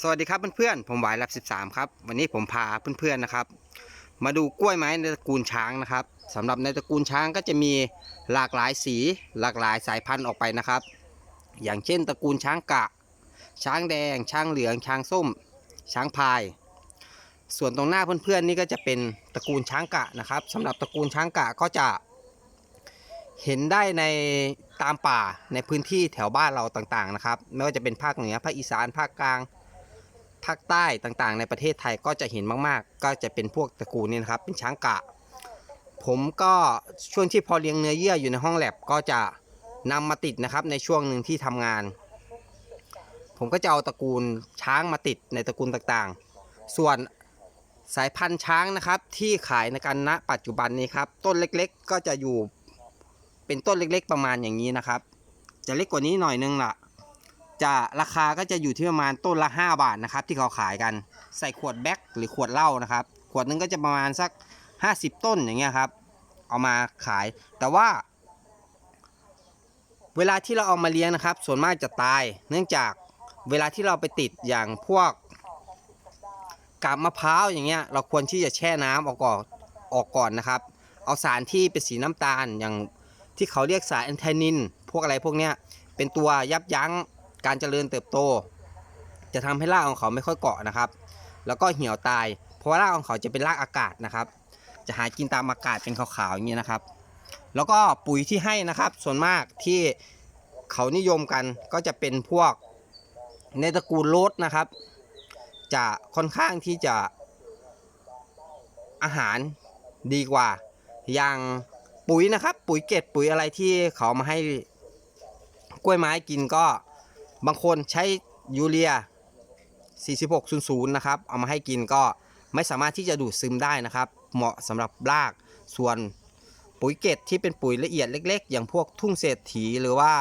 สวัสดีครับเพื่อนๆผมหวายรับ13 ครับ วันนี้ผมพาเพื่อนๆนะครับ มาดูกล้วยไม้ในตระกูลช้างนะครับสำหรับในตระกูลช้างก็จะมีหลากหลายสี หลากหลายสายพันธุ์ออกไปนะครับ อย่างเช่น ตระกูลช้างกะ ช้างแดง ช้างเหลือง ช้างส้ม ช้างพาย ส่วนตรงหน้าเพื่อนๆนี่ก็จะเป็นตระกูลช้างกะนะครับสำหรับตระกูลช้างกะก็จะเห็นได้ในตามป่าในพื้นที่แถวบ้านเราต่างๆนะครับ ไม่ว่าจะเป็นภาคเหนือภาคอีสานภาคกลาง ภาคใต้ต่างๆ ในประเทศไทยก็จะเห็นมากๆ ก็จะเป็นพวกตระกูลนี้นะครับ เป็นช้างกะ ผมก็ช่วงที่พอเลี้ยงเนื้อเยื่ออยู่ในห้องแลบก็จะนำมาติดนะครับในช่วงหนึ่งที่ทำงาน ผมก็จะเอาตระกูลช้างมาติดในตระกูลต่างๆ ส่วนสายพันธุ์ช้างนะครับที่ขายในกันณปัจจุบันนี้ครับ ต้นเล็กๆ ก็จะอยู่เป็นต้นเล็กๆ ประมาณอย่างนี้นะครับ จะเล็กกว่านี้หน่อยนึงล่ะ จะราคาก็จะอยู่ที่ประมาณต้นละ 5 บาทนะครับ ที่เขาขายกันใส่ขวดแบ็คหรือขวดเหล้านะครับ ขวดนึงก็จะประมาณสัก 50 ต้นอย่างเงี้ยครับ เอามาขาย แต่ว่า เวลาที่เราเอามาเลี้ยงนะครับ ส่วนมากจะตาย เนื่องจากเวลาที่เราไปติดอย่างพวกกาบมะพร้าวอย่างเงี้ย เราควรที่จะแช่น้ำออกก่อนออกก่อนนะครับ เอาสารที่เป็นสีน้ำตาลอย่างที่เขาเรียกสารแอนไทนิน พวกอะไรพวกเนี้ยเป็นตัวยับยั้ง การเจริญเติบโต จะทำให้รากของเขาไม่ค่อยเกาะนะครับ แล้วก็เหี่ยวตาย เพราะว่ารากของเขาจะเป็นรากอากาศนะครับ จะหากินตามอากาศเป็นขาวๆอย่างนี้นะครับ แล้วก็ปุ๋ยที่ให้นะครับ ส่วนมากที่เขานิยมกันก็จะเป็นพวกในตระกูลโรสนะครับ จะค่อนข้างที่จะอาหารดีกว่า อย่างปุ๋ยนะครับ ปุ๋ยเกล็ดปุ๋ยอะไรที่เขามาให้กล้วยไม้กินก็ บางคนใช้ยูเรีย 4600 นะครับ เอามาให้กินก็ไม่สามารถที่จะดูดซึมได้นะครับ เหมาะสำหรับราก ส่วนปุ๋ยเกล็ดที่เป็นปุ๋ยละเอียดเล็ก ๆ อย่างพวกทุ่งเศรษฐีหรือว่า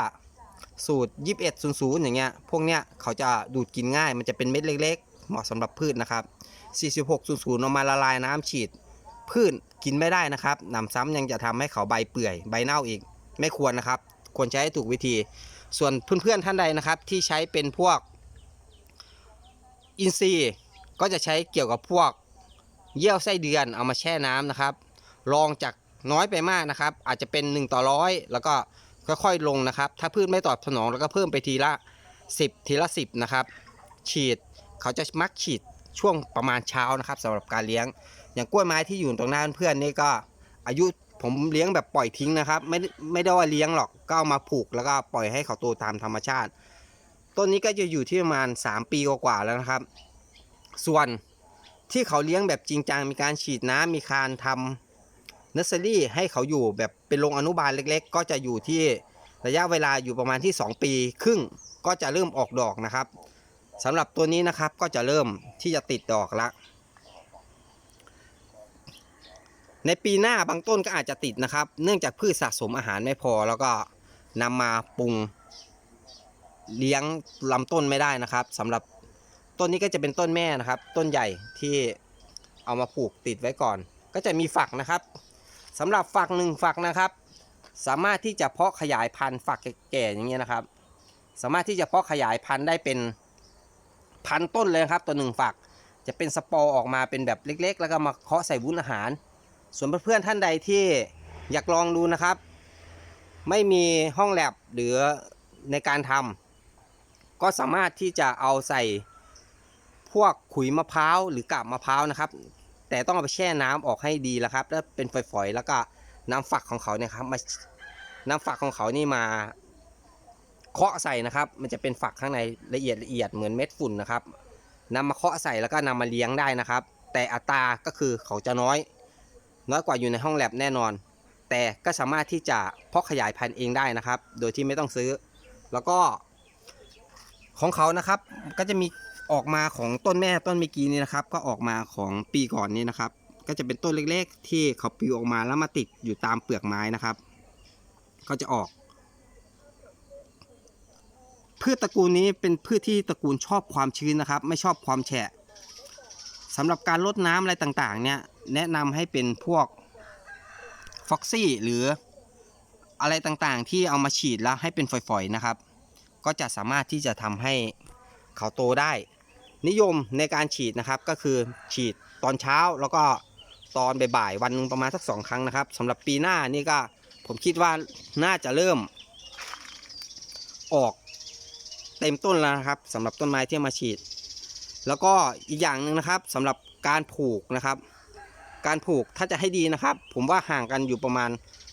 สูตร 2100 อย่างเงี้ย พวกเนี้ยเขาจะดูดกินง่าย มันจะเป็นเม็ดเล็ก ๆ เหมาะสำหรับพืชนะครับ 4600เอามาละลายน้ำฉีด พืชกินไม่ได้นะครับนำซ้ำยังจะทำให้เขาใบเปื่อย ใบเน่าอีก ไม่ควรนะครับ ควรใช้ให้ถูกวิธี ส่วนเพื่อนๆท่านใดนะครับ ที่ใช้เป็นพวกอินทรีย์ก็จะใช้เกี่ยวกับพวกเยี่ยวไส้เดือนเอามาแช่น้ำนะครับลองจากน้อยไปมากนะครับ อาจจะเป็น 1 ต่อร้อยแล้วก็ค่อยๆลงนะครับ ถ้าพืชไม่ตอบสนองแล้วก็เพิ่มไปทีละ 10 ทีละ 10 นะครับ ฉีดเขาจะมักฉีดช่วงประมาณเช้านะครับสำหรับการเลี้ยง อย่างกล้วยไม้ที่อยู่ตรงหน้าเพื่อนนี่ก็อายุ ผมเลี้ยงแบบปล่อยทิ้งนะครับ ไม่ไม่ได้ว่าเลี้ยงหรอกก็เอามาผูกแล้วก็ปล่อยให้เขาโตตามธรรมชาติ ต้นนี้ก็จะอยู่ที่ประมาณ 3 ปีกว่าแล้วนะครับ ส่วนที่เขาเลี้ยงแบบจริงจังมีการฉีดน้ำมีการทำเนสเซอรี่ให้เขาอยู่แบบเป็นโรงอนุบาลเล็ก ๆ ก็จะอยู่ที่ระยะเวลาอยู่ประมาณที่ 2 ปีครึ่งก็จะเริ่มออกดอกนะครับสำหรับตัวนี้นะครับก็จะเริ่มที่จะติดดอกละ ในปีหน้าบางต้นก็อาจจะติดนะครับ เนื่องจากพืชสะสมอาหารไม่พอ แล้วก็นำมาปรุงเลี้ยงลำต้นไม่ได้นะครับสำหรับต้นนี้ก็จะเป็นต้นแม่นะครับ ต้นใหญ่ที่เอามาปลูกติดไว้ก่อน ก็จะมีฝักนะครับสำหรับฝักหนึ่งฝักนะครับ สามารถที่จะเพาะขยายพันธุ์ฝักแก่ๆอย่างเงี้ยนะครับ สามารถที่จะเพาะขยายพันธุ์ได้เป็นพันต้นเลยครับตัวหนึ่งฝัก จะเป็นสปอร์ออกมาเป็นแบบเล็ก ๆ แล้วก็มาเคาะใส่วุ้นอาหาร ส่วนเพื่อนๆท่านใดที่อยากลองดูนะครับ ไม่มีห้องแลบหรือในการทำก็สามารถที่จะเอาใส่พวกขุยมะพร้าวหรือกาบมะพร้าวนะครับ แต่ต้องเอาไปแช่น้ำออกให้ดีแล้วครับ แล้วเป็นฝอยๆแล้วก็น้ำฝักของเขาเนี่ยครับมาน้ำฝักของเขานี่มาเคาะใส่นะครับ มันจะเป็นฝักข้างในละเอียดละเอียดเหมือนเม็ดฝุ่นนะครับนำมาเคาะใส่แล้วก็นำมาเลี้ยงได้นะครับ แต่อัตราก็คือเขาจะน้อย น้อยกว่าอยู่ในห้องแลบแน่นอน แต่ก็สามารถที่จะเพาะขยายพันธุ์เองได้นะครับ โดยที่ไม่ต้องซื้อ แล้วก็ของเขานะครับก็จะมีออกมาของต้นแม่ต้นเมื่อกี้นี้นะครับ ก็ออกมาของปีก่อนนี้นะครับ ก็จะเป็นต้นเล็กๆ ที่เขาปลิวออกมาแล้วมาติดอยู่ตามเปลือกไม้นะครับ ก็จะออก พืชตระกูลนี้เป็นพืชที่ตระกูลชอบความชื้นนะครับ ไม่ชอบความแฉะสำหรับการลดน้ำอะไรต่างๆ เนี่ย แนะนำให้เป็นพวกฟ็อกซี่หรืออะไรต่างๆ ที่เอามาฉีดแล้วให้เป็นฝอยๆนะครับ ก็จะสามารถที่จะทำให้เขาโตได้ นิยมในการฉีดนะครับก็คือฉีดตอนเช้าแล้วก็ตอนบ่ายๆวันนึงประมาณสักสองครั้งนะครับสำหรับปีหน้านี่ก็ผมคิดว่าน่าจะเริ่ม ออกเต็มต้นแล้วนะครับสำหรับต้นไม้ที่มาฉีด แล้วก็อีกอย่างหนึ่งนะครับสำหรับการผูกนะครับ การผูกถ้าจะให้ดีนะครับ ผมว่าห่างกันอยู่ประมาณ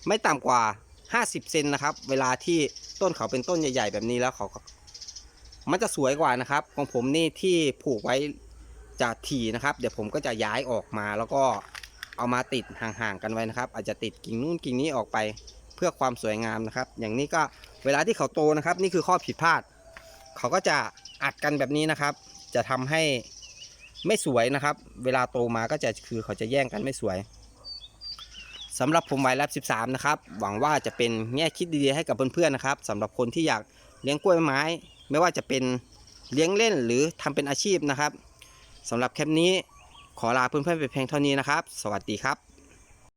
ไม่ต่ำกว่า 50 เซนนะครับ เวลาที่ต้นเขาเป็นต้นใหญ่ ๆ แบบนี้แล้วเขา มันจะสวยกว่านะครับ ของผมนี่ที่ผูกไว้จะถี่นะครับ เดี๋ยวผมก็จะย้ายออกมาแล้วก็เอามาติดห่างๆกันไว้นะครับ อาจจะติดกิ่งนู้นกิ่งนี้ออกไปเพื่อความสวยงามนะครับ อย่างนี้ก็เวลาที่เขาโตนะครับ นี่คือข้อผิดพลาด เขาก็จะอัดกันแบบนี้นะครับ จะทำให้ ไม่สวยนะครับ เวลาโตมาก็จะคือเขาจะแย่งกันไม่สวยสำหรับผมไวรับ13 นะครับ หวังว่าจะเป็นแง่คิดดีๆให้กับเพื่อนๆนะครับสำหรับคนที่อยากเลี้ยงกล้วยไม้ ไม่ว่าจะเป็นเลี้ยงเล่นหรือทำเป็นอาชีพนะครับสำหรับแคปนี้ขอลาเพื่อนๆไปเพียงเท่านี้นะครับ สวัสดีครับ